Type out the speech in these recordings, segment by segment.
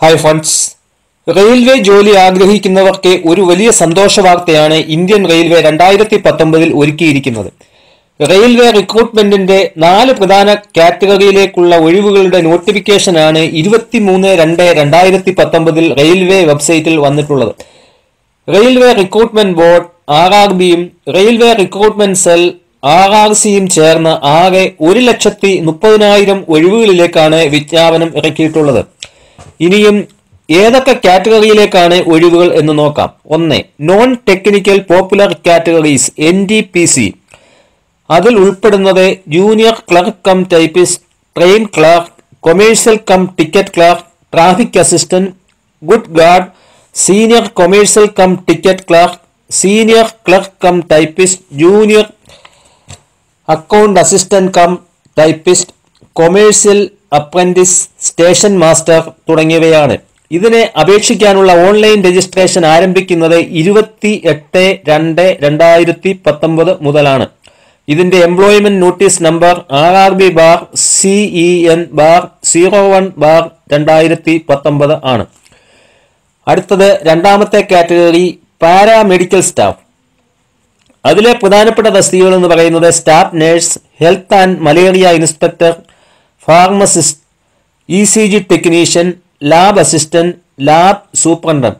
Hi friends railway ജോലി ആഗ്രഹിക്കുന്നവർക്ക് ഒരു വലിയ സന്തോഷ വാർത്തയാണ് ഇന്ത്യൻ റെയിൽവേ രണ്ടായിരത്തി പത്തൊമ്പതിൽ ഒരുക്കിയിരിക്കുന്നത്. റെയിൽവേ റിക്രൂട്ട്മെന്റിന്റെ നാല് പ്രധാന കാറ്റഗറിയിലേക്കുള്ള ഒഴിവുകളുടെ നോട്ടിഫിക്കേഷനാണ് ഇരുപത്തിമൂന്ന് രണ്ട് രണ്ടായിരത്തി പത്തൊമ്പതിൽ റെയിൽവേ വെബ്സൈറ്റിൽ വന്നിട്ടുള്ളത്. Railway recruitment board R R ബിയും railway recruitment cell R R സിയും ചേർന്ന് ആകെ ഒരു ലക്ഷത്തി മുപ്പതിനായിരം ഒഴിവുകളിലേക്കാണ് വിജ്ഞാപനം ഇറക്കിയിട്ടുള്ളത്. ഇനിയും ഏതൊക്കെ കാറ്റഗറിയിലേക്കാണ് ഒഴിവുകൾ എന്ന് നോക്കാം. ഒന്ന് non technical popular categories N D P C അതിൽ ഉൾപ്പെടുന്നത് junior clerk cum typist train clerk commercial cum ticket clerk traffic assistant good guard senior commercial cum ticket clerk senior clerk cum typist junior account assistant cum typist commercial apprentice station master തുടങ്ങിയവയാണ്. ഇതിനെ അപേക്ഷിക്കാനുള്ള online registration ആരംഭിക്കുന്നത് ഇരുപത്തി എട്ട് രണ്ട് രണ്ടായിരത്തി പത്തൊമ്പത് മുതലാണ്. ഇതിന്റെ employment notice number R R B bar CE N bar zero one bar രണ്ടായിരത്തി പത്തൊമ്പത് ആണ്. അടുത്തത് രണ്ടാമത്തെ കാറ്റഗറി പാരാമെഡിക്കൽ സ്റ്റാഫ്. അതിലെ പ്രധാനപ്പെട്ട തസ്തികകൾ എന്ന് പറയുന്നത് staff nurse health and malaria inspector pharmacist E C G technician lab assistant lab superintendent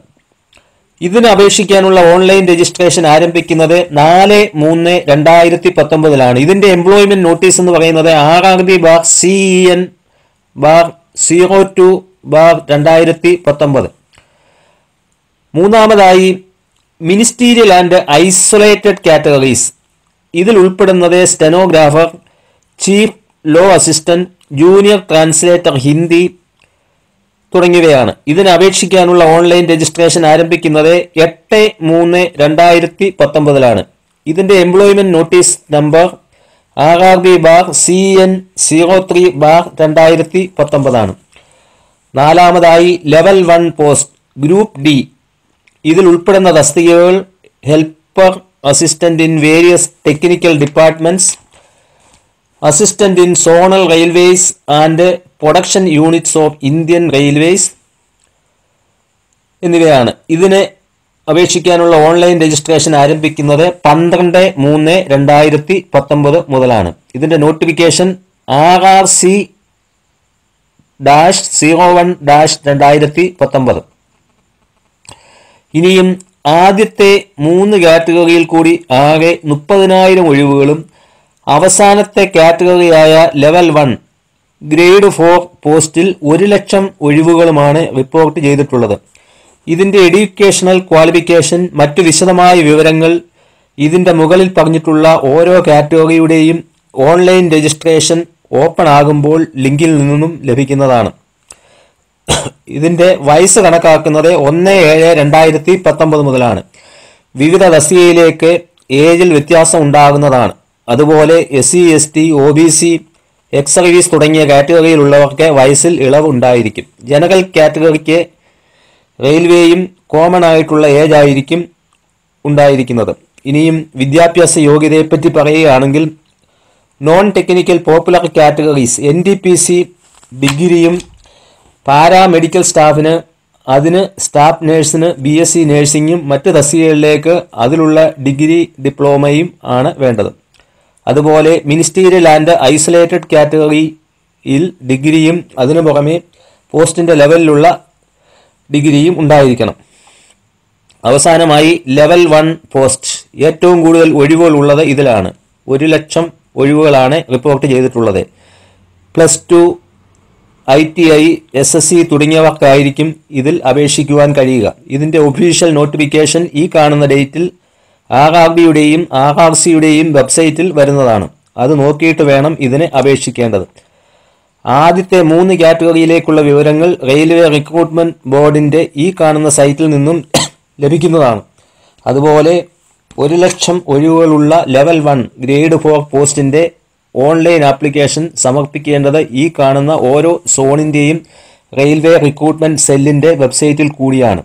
ഇതിന് അപേക്ഷിക്കാനുള്ള ഓൺലൈൻ രജിസ്ട്രേഷൻ ആരംഭിക്കുന്നത് നാല് മൂന്ന് രണ്ടായിരത്തി പത്തൊമ്പതിലാണ്. ഇതിന്റെ എംപ്ലോയ്മെന്റ് നോട്ടീസ് എന്ന് പറയുന്നത് ആറാം തീയതി bar C E N bar zero two bar രണ്ടായിരത്തി പത്തൊമ്പത്. മൂന്നാമതായി മിനിസ്റ്റീരിയൽ ആൻഡ് ഐസൊലേറ്റഡ് കാറ്റഗറീസ്. ഇതിൽ ഉൾപ്പെടുന്നത് stenographer chief law assistant junior translator Hindi തുടങ്ങിയവയാണ്. ഇതിന് അപേക്ഷിക്കാനുള്ള ഓൺലൈൻ രജിസ്ട്രേഷൻ ആരംഭിക്കുന്നത് എട്ട് മൂന്ന് രണ്ടായിരത്തി പത്തൊമ്പതിലാണ് ഇതിന്റെ employment notice number R R B bar C N zero three bar രണ്ടായിരത്തി പത്തൊമ്പതാണ് നാലാമതായി level one post group D. ഇതിൽ ഉൾപ്പെടുന്ന തസ്തികകൾ helper assistant in various technical departments assistant in zonal railways and production units of Indian railways എന്നിവയാണ്. ഇതിന് അപേക്ഷിക്കാനുള്ള online registration ആരംഭിക്കുന്നത് പന്ത്രണ്ട് മൂന്ന് രണ്ടായിരത്തി പത്തൊമ്പത് മുതലാണ്. ഇതിന്റെ notification R R C dash zero one dash രണ്ടായിരത്തി പത്തൊമ്പത്. ഇനിയും ആദ്യത്തെ മൂന്ന് കാറ്റഗറിയിൽ കൂടി ആകെ മുപ്പതിനായിരം ഒഴിവുകളും അവസാനത്തെ കാറ്റഗറിയായ ലെവൽ വൺ ഗ്രേഡ് ഫോർ പോസ്റ്റിൽ ഒരു ലക്ഷം ഒഴിവുകളുമാണ് റിപ്പോർട്ട് ചെയ്തിട്ടുള്ളത്. ഇതിന്റെ എഡ്യൂക്കേഷണൽ ക്വാളിഫിക്കേഷൻ മറ്റു വിശദമായ വിവരങ്ങൾ ഇതിന്റെ മുകളിൽ പറഞ്ഞിട്ടുള്ള ഓരോ കാറ്റഗറിയുടെയും ഓൺലൈൻ രജിസ്ട്രേഷൻ ഓപ്പൺ ആകുമ്പോൾ ലിങ്കിൽ നിന്നും ലഭിക്കുന്നതാണ്. ഇതിന്റെ വയസ്സ് കണക്കാക്കുന്നത് ഒന്ന് ഏഴ് രണ്ടായിരത്തി പത്തൊമ്പത് മുതലാണ്. വിവിധ തസ്തികയിലേക്ക് ഏജിൽ വ്യത്യാസം ഉണ്ടാകുന്നതാണ്. അതുപോലെ S C S T O B C ex service തുടങ്ങിയ കാറ്റഗറിയിലുള്ളവർക്ക് വയസ്സിൽ ഇളവ് ഉണ്ടായിരിക്കും. ജനറൽ കാറ്റഗറിക്ക് റെയിൽവേയും കോമൺ ആയിട്ടുള്ള ഏജ് ആയിരിക്കും ഉണ്ടായിരിക്കുന്നത്. ഇനിയും വിദ്യാഭ്യാസ യോഗ്യതയെപ്പറ്റി പറയുകയാണെങ്കിൽ non technical popular categories N D P C ഡിഗ്രിയും പാരാമെഡിക്കൽ സ്റ്റാഫിന് അതിന് സ്റ്റാഫ് നഴ്സിന് ബി എസ് സി നഴ്സിംഗും മറ്റ് തസ്തികകളിലേക്ക് അതിലുള്ള ഡിഗ്രി ഡിപ്ലോമയും ആണ് വേണ്ടത്. അതുപോലെ മിനിസ്റ്റീരിയൽ ആൻഡ് ഐസൊലേറ്റഡ് കാറ്റഗറിയിൽ ഡിഗ്രിയും അതിനു പുറമെ പോസ്റ്റിന്റെ ലെവലിലുള്ള ഡിഗ്രിയും ഉണ്ടായിരിക്കണം. അവസാനമായി ലെവൽ വൺ പോസ്റ്റ്. ഏറ്റവും കൂടുതൽ ഒഴിവുകൾ ഉള്ളത് ഇതിലാണ്. ഒരു ലക്ഷം ഒഴിവുകളാണ് റിപ്പോർട്ട് ചെയ്തിട്ടുള്ളത്. Plus two I T I S S C തുടങ്ങിയവർക്കായിരിക്കും ഇതിൽ അപേക്ഷിക്കുവാൻ കഴിയുക. ഇതിന്റെ ഒഫീഷ്യൽ നോട്ടിഫിക്കേഷൻ ഈ കാണുന്ന ഡേറ്റിൽ ആർ ആർ ബിയുടെയും ആർ ആർ സിയുടെയും വെബ്സൈറ്റിൽ വരുന്നതാണ്. അത് നോക്കിയിട്ട് വേണം ഇതിനെ അപേക്ഷിക്കേണ്ടത്. ആദ്യത്തെ മൂന്ന് കാറ്റഗറിയിലേക്കുള്ള വിവരങ്ങൾ റെയിൽവേ റിക്രൂട്ട്മെന്റ് ബോർഡിന്റെ ഈ കാണുന്ന സൈറ്റിൽ നിന്നും ലഭിക്കുന്നതാണ്. അതുപോലെ ഒരു ലക്ഷം ഒഴിവുകളുള്ള ലെവൽ വൺ ഗ്രേഡ് ഫോർ പോസ്റ്റിന്റെ ഓൺലൈൻ ആപ്ലിക്കേഷൻ സമർപ്പിക്കേണ്ടത് ഈ കാണുന്ന ഓരോ സോണിന്റെയും റെയിൽവേ റിക്രൂട്ട്മെന്റ് സെല്ലിന്റെ വെബ്സൈറ്റിൽ കൂടിയാണ്.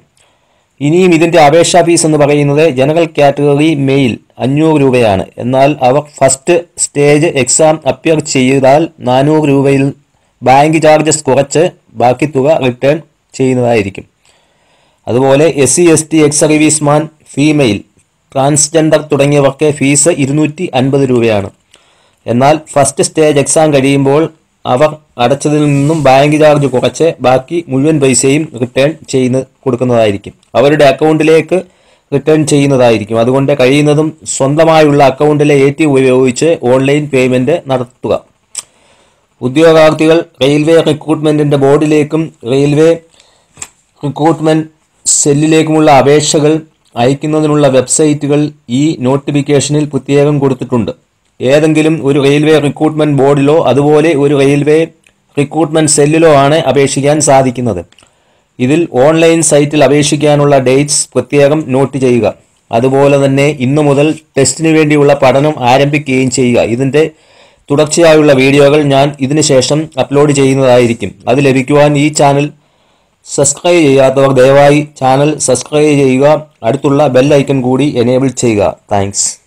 ഇനിയും ഇതിന്റെ അപേക്ഷാ ഫീസ് എന്ന് പറയുന്നത് ജനറൽ കാറ്റഗറി മെയിൽ അഞ്ഞൂറ് രൂപയാണ്. എന്നാൽ അവർ ഫസ്റ്റ് സ്റ്റേജ് എക്സാം അപ്പിയർ ചെയ്താൽ നാനൂറ് രൂപയിൽ ബാങ്ക് ചാർജസ് കുറച്ച് ബാക്കി തുക റിട്ടേൺ ചെയ്യുന്നതായിരിക്കും. അതുപോലെ S C S T ex serviceman female transgender തുടങ്ങിയവർക്ക് ഫീസ് ഇരുന്നൂറ്റി അൻപത് രൂപയാണ്. എന്നാൽ ഫസ്റ്റ് സ്റ്റേജ് എക്സാം കഴിയുമ്പോൾ അവർ അടച്ചതിൽ നിന്നും ബാങ്ക് ചാർജ് കുറച്ച് ബാക്കി മുഴുവൻ പൈസയും റിട്ടേൺ ചെയ്യുന്ന കൊടുക്കുന്നതായിരിക്കും. അവരുടെ അക്കൗണ്ടിലേക്ക് റിട്ടേൺ ചെയ്യുന്നതായിരിക്കും. അതുകൊണ്ട് കഴിയുന്നതും സ്വന്തമായുള്ള അക്കൗണ്ടിലെ എ ടി ഉപയോഗിച്ച് ഓൺലൈൻ പേയ്മെന്റ് നടത്തുക. ഉദ്യോഗാർത്ഥികൾ റെയിൽവേ റിക്രൂട്ട്മെന്റിന്റെ ബോർഡിലേക്കും റെയിൽവേ റിക്രൂട്ട്മെന്റ് സെല്ലിലേക്കുമുള്ള അപേക്ഷകൾ അയക്കുന്നതിനുള്ള വെബ്സൈറ്റുകൾ ഈ നോട്ടിഫിക്കേഷനിൽ പ്രത്യേകം കൊടുത്തിട്ടുണ്ട്. ഏതെങ്കിലും ഒരു റെയിൽവേ റിക്രൂട്ട്മെന്റ് ബോർഡിലോ അതുപോലെ ഒരു റെയിൽവേ റിക്രൂട്ട്മെന്റ് സെല്ലിലോ ആണ് അപേക്ഷിക്കാൻ സാധിക്കുന്നത്. ഇതിൽ ഓൺലൈൻ സൈറ്റിൽ അപേക്ഷിക്കാനുള്ള ഡേറ്റ്സ് പ്രത്യേകം നോട്ട് ചെയ്യുക. അതുപോലെ തന്നെ ഇന്നു മുതൽ ടെസ്റ്റിന് വേണ്ടിയുള്ള പഠനം ആരംഭിക്കുകയും ചെയ്യുക. ഇതിന്റെ തുടർച്ചയായുള്ള വീഡിയോകൾ ഞാൻ ഇതിനുശേഷം അപ്ലോഡ് ചെയ്യുന്നതായിരിക്കും. അത് ലഭിക്കുവാൻ ഈ ചാനൽ സബ്സ്ക്രൈബ് ചെയ്യാത്തവർ ദയവായി ചാനൽ സബ്സ്ക്രൈബ് ചെയ്യുക. അടുത്തുള്ള ബെൽ ഐക്കൺ കൂടി എനേബിൾ ചെയ്യുക. താങ്ക്സ്.